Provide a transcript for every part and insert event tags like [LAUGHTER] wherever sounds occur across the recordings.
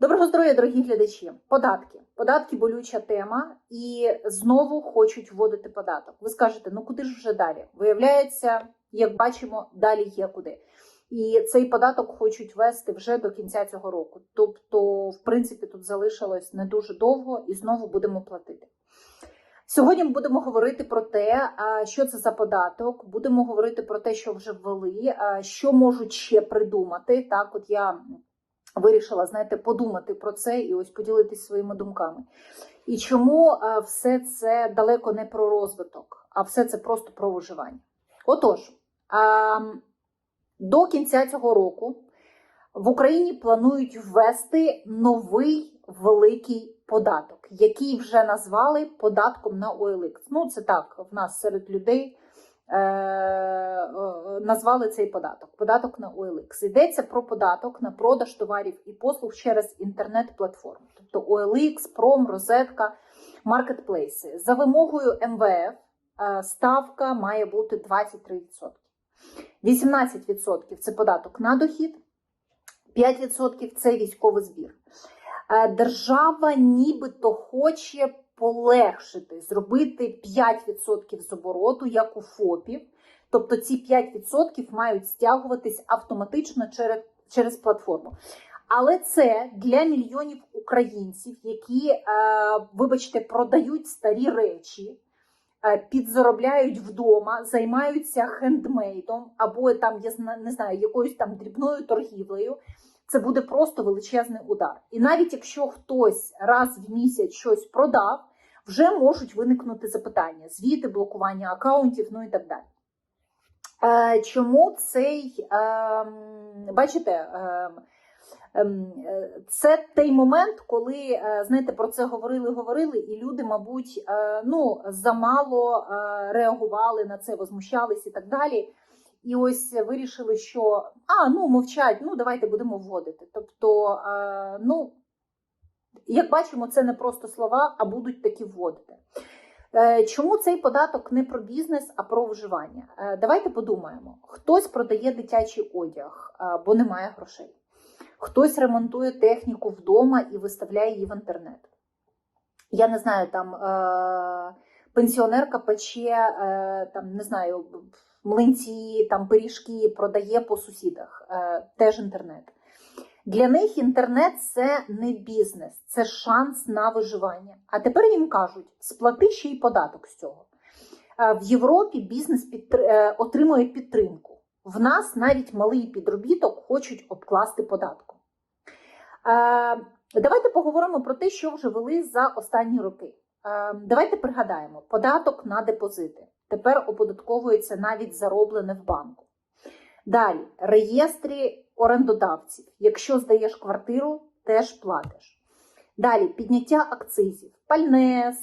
Доброго здоров'я, дорогі глядачі. Податки. Податки болюча тема, і знову хочуть вводити податок. Ви скажете, ну куди ж вже далі? Виявляється, як бачимо, далі є куди. І цей податок хочуть ввести вже до кінця цього року. Тобто, в принципі, тут залишилось не дуже довго і знову будемо платити. Сьогодні ми будемо говорити про те, що це за податок. Будемо говорити про те, що вже ввели, що можуть ще придумати. Так, от я вирішила, знаєте, подумати про це і ось поділитися своїми думками. І чому все це далеко не про розвиток, а все це просто про виживання. Отож, до кінця цього року в Україні планують ввести новий великий податок, який вже назвали податком на OLX. Ну, це так, в нас серед людей е, е, назвали цей податок податок на OLX. Йдеться про податок на продаж товарів і послуг через інтернет-платформи, тобто OLX, Пром, Розетка, маркетплейси. За вимогою МВФ е, ставка має бути 23%. 18% це податок на дохід, 5% це військовий збір. Е, Держава нібито хоче полегшити, зробити 5% з обороту, як у ФОПів. Тобто ці 5% мають стягуватись автоматично через, через платформу. Але це для мільйонів українців, які, е, вибачте, продають старі речі, е, підзаробляють вдома, займаються хендмейдом або там, я не знаю, якоюсь там дрібною торгівлею. Це буде просто величезний удар. І навіть якщо хтось раз в місяць щось продав, вже можуть виникнути запитання: звіти, блокування акаунтів, ну і так далі. Е, чому цей, ем, бачите, ем, ем, е, це той момент, коли, е, знаєте, про це говорили, говорили, і люди, мабуть, ну, замало реагували на це, возмущались і так далі. І ось вирішили, що а, ну мовчать, ну давайте будемо вводити. Тобто, ну, як бачимо, це не просто слова, а будуть такі вводити. Е, Чому цей податок не про бізнес, а про вживання? Е, Давайте подумаємо: хтось продає дитячий одяг, е, бо немає грошей. Хтось ремонтує техніку вдома і виставляє її в інтернет. Я не знаю, там пенсіонерка пече, там не знаю, млинці, там пиріжки продає по сусідах, теж інтернет. Для них інтернет це не бізнес, це шанс на виживання. А тепер їм кажуть: сплати ще й податок з цього. Е, В Європі бізнес підтр- е, отримує підтримку. В нас навіть малий підробіток хочуть обкласти податком. Е, Давайте поговоримо про те, що вже вели за останні роки. Давайте пригадаємо: податок на депозити тепер оподатковується навіть зароблене в банку. Далі реєстрі орендодавців. Якщо здаєш квартиру, теж платиш. Далі підняття акцизів, пальне,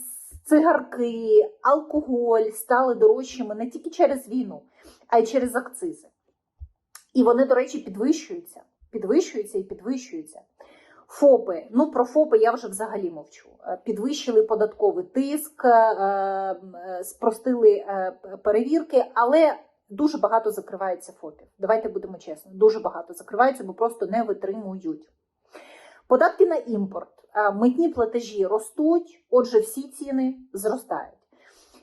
цигарки, алкоголь стали дорожчими не тільки через війну, а й через акцизи. І вони, до речі, підвищуються, підвищуються і підвищуються. ФОПи, ну про ФОПи я вже взагалі мовчу. Е, Підвищили податковий тиск, е, е, спростили перевірки, але дуже багато закривається ФОПів. Давайте будемо чесно, дуже багато закриваються, бо просто не витримують. Податки на імпорт, митні платежі ростуть, отже, всі ціни зростають.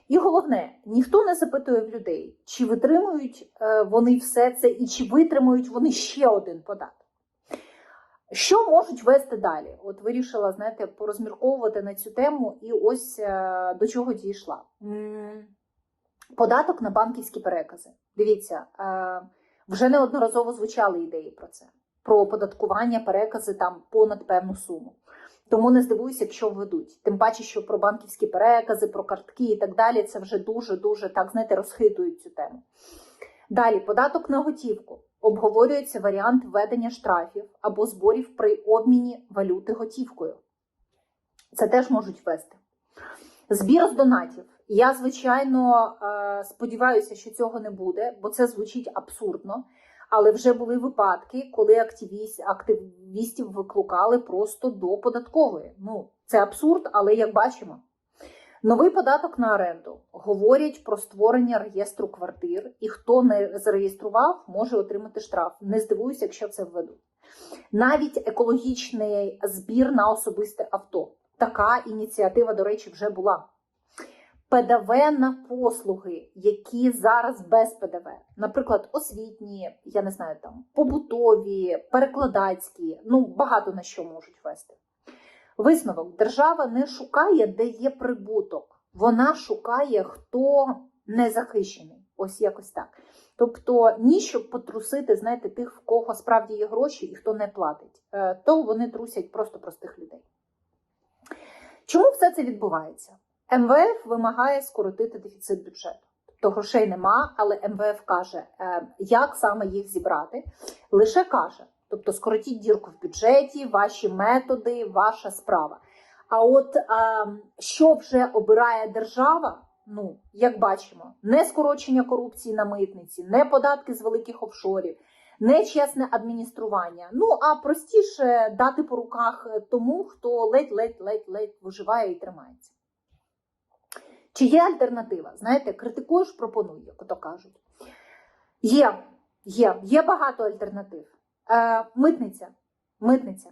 І головне, ніхто не запитує в людей, чи витримують е, вони все це і чи витримують вони ще один податок. Що можуть вести далі? От вирішила, знаєте, порозмірковувати на цю тему, і ось е, до чого дійшла. Податок на банківські перекази. Дивіться, е, вже неодноразово звучали ідеї про це, про оподаткування перекази там понад певну суму. Тому не здивуюся, якщо введуть. Тим паче, що про банківські перекази, про картки і так далі, це вже дуже-дуже так, знаєте, розхитують цю тему. Далі, податок на готівку. Обговорюється варіант введення штрафів або зборів при обміні валюти готівкою. Це теж можуть ввести. Збір з донатів. Я, звичайно, е, сподіваюся, що цього не буде, бо це звучить абсурдно. Але вже були випадки, коли активіст, активістів викликали просто до податкової. Ну, це абсурд, але як бачимо. Новий податок на оренду. Говорять про створення реєстру квартир, і хто не зареєстрував, може отримати штраф. Не здивуюся, якщо це введуть. навіть екологічний збір на особисте авто. Така ініціатива, до речі, вже була. ПДВ на послуги, які зараз без ПДВ, наприклад, освітні, я не знаю, там побутові, перекладацькі, ну багато на що можуть вести. Висновок: держава не шукає, де є прибуток, вона шукає, хто не захищений. Ось якось так. Тобто, ні, щоб потрусити, знаєте, тих, в кого справді є гроші і хто не платить, Е, то вони трусять просто простих людей. Чому все це відбувається? МВФ вимагає скоротити дефіцит бюджету. Тобто грошей нема, але МВФ каже, е, як саме їх зібрати. Лише каже, тобто скоротіть дірку в бюджеті, ваші методи, ваша справа. А от е, що вже обирає держава? Ну, як бачимо, не скорочення корупції на митниці, не податки з великих офшорів, не чесне адміністрування. Ну а простіше дати по руках тому, хто ледь-ледь-ледь-ледь виживає і тримається. Чи є альтернатива? Знаєте, критикуєш, пропонуй, як то кажуть. Є, є, є багато альтернатив. Е, митниця. Митниця.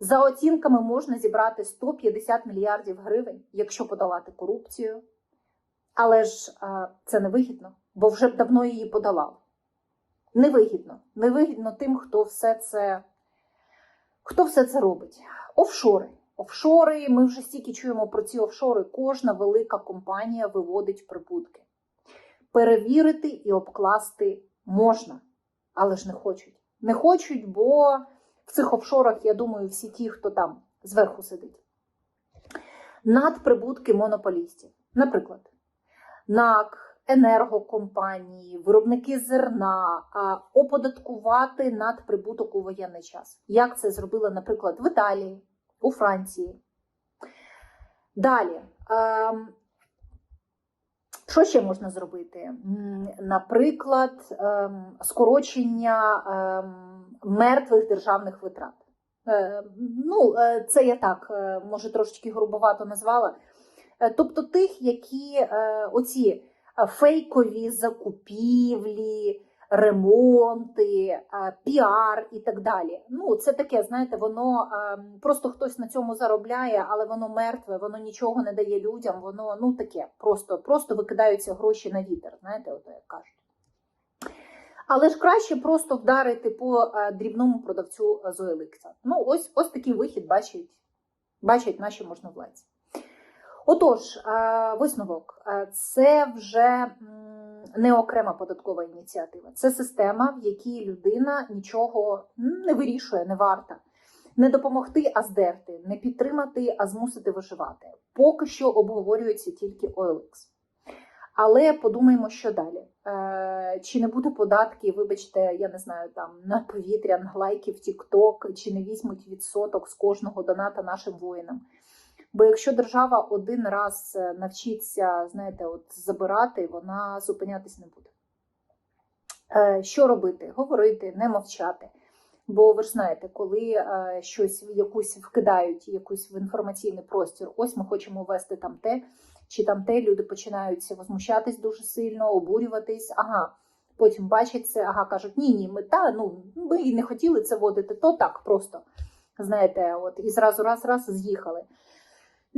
За оцінками можна зібрати 150 мільярдів гривень, якщо подолати корупцію. Але ж е, це невигідно, бо вже б давно її подолав. Невигідно. Невигідно тим, хто все це, хто все це робить. Офшори. Офшори, ми вже стільки чуємо про ці офшори. Кожна велика компанія виводить прибутки. Перевірити і обкласти можна, але ж не хочуть. Не хочуть, бо в цих офшорах, я думаю, всі ті, хто там зверху сидить. Надприбутки монополістів. Наприклад, НАК, енергокомпанії, виробники зерна, оподаткувати надприбуток у воєнний час. Як це зробили, наприклад, в Італії, у Франції. Далі. ем, Що ще можна зробити? Наприклад, ем, скорочення ем, мертвих державних витрат. Е, Ну, е, це я так, е, може, трошечки грубовато назвала. Тобто тих, які оці фейкові закупівлі, ремонти, е, піар і так далі. Ну, це таке, знаєте, воно е, просто хтось на цьому заробляє, але воно мертве, воно нічого не дає людям, воно ну таке, просто, просто викидаються гроші на вітер, знаєте, ото як кажуть. Але ж краще просто вдарити по е, дрібному продавцю з OLX. Ну, ось, ось такий вихід бачать, бачать наші можновладці. Отож, е, висновок Е, це вже не окрема податкова ініціатива, це система, в якій людина нічого не вирішує, не варта. Не допомогти, а здерти, не підтримати, а змусити виживати. Поки що обговорюється тільки OLX. Але подумаємо, що далі. Е, чи не буде податків, вибачте, я не знаю, там на повітря, на лайки в TikTok, чи не візьмуть відсоток з кожного доната нашим воїнам. Бо якщо держава один раз е, навчиться, знаєте, от забирати, вона зупинятись не буде. Е, Що робити? Говорити, не мовчати. Бо ви ж знаєте, коли е, щось якусь вкидають, якусь в інформаційний простір, ось ми хочемо ввести там те чи там те, люди починають возмущатись дуже сильно, обурюватись. Ага, потім бачать це, ага, кажуть, ні, ні, ми та ну ми і не хотіли це вводити, то так просто. Знаєте, от і зразу раз раз з'їхали.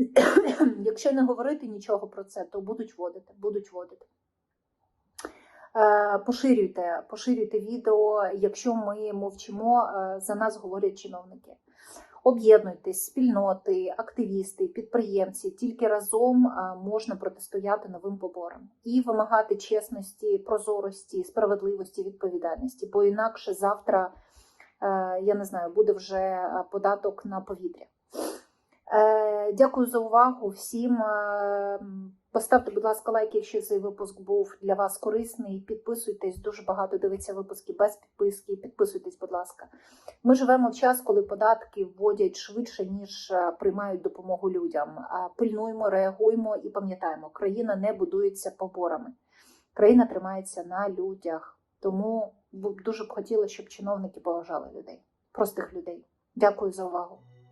[COUGHS] Якщо не говорити нічого про це, то будуть вводити, будуть вводити. Е, Поширюйте, поширюйте відео. Якщо ми мовчимо, е, за нас говорять чиновники. Об'єднуйтесь, спільноти, активісти, підприємці. Тільки разом е, можна протистояти новим поборам і вимагати чесності, прозорості, справедливості, відповідальності. Бо інакше завтра, я не знаю, буде вже податок на повітря. Е, Дякую за увагу всім. Е, Поставте, будь ласка, лайк, якщо цей випуск був для вас корисний. Підписуйтесь, дуже багато дивиться випуски без підписки. Підписуйтесь, будь ласка. Ми живемо в час, коли податки вводять швидше, ніж е, приймають допомогу людям. Пильнуємо, реагуємо і пам'ятаємо, країна не будується поборами. Країна тримається на людях. Тому дуже б хотіла, щоб чиновники поважали людей, простих людей. Дякую за увагу.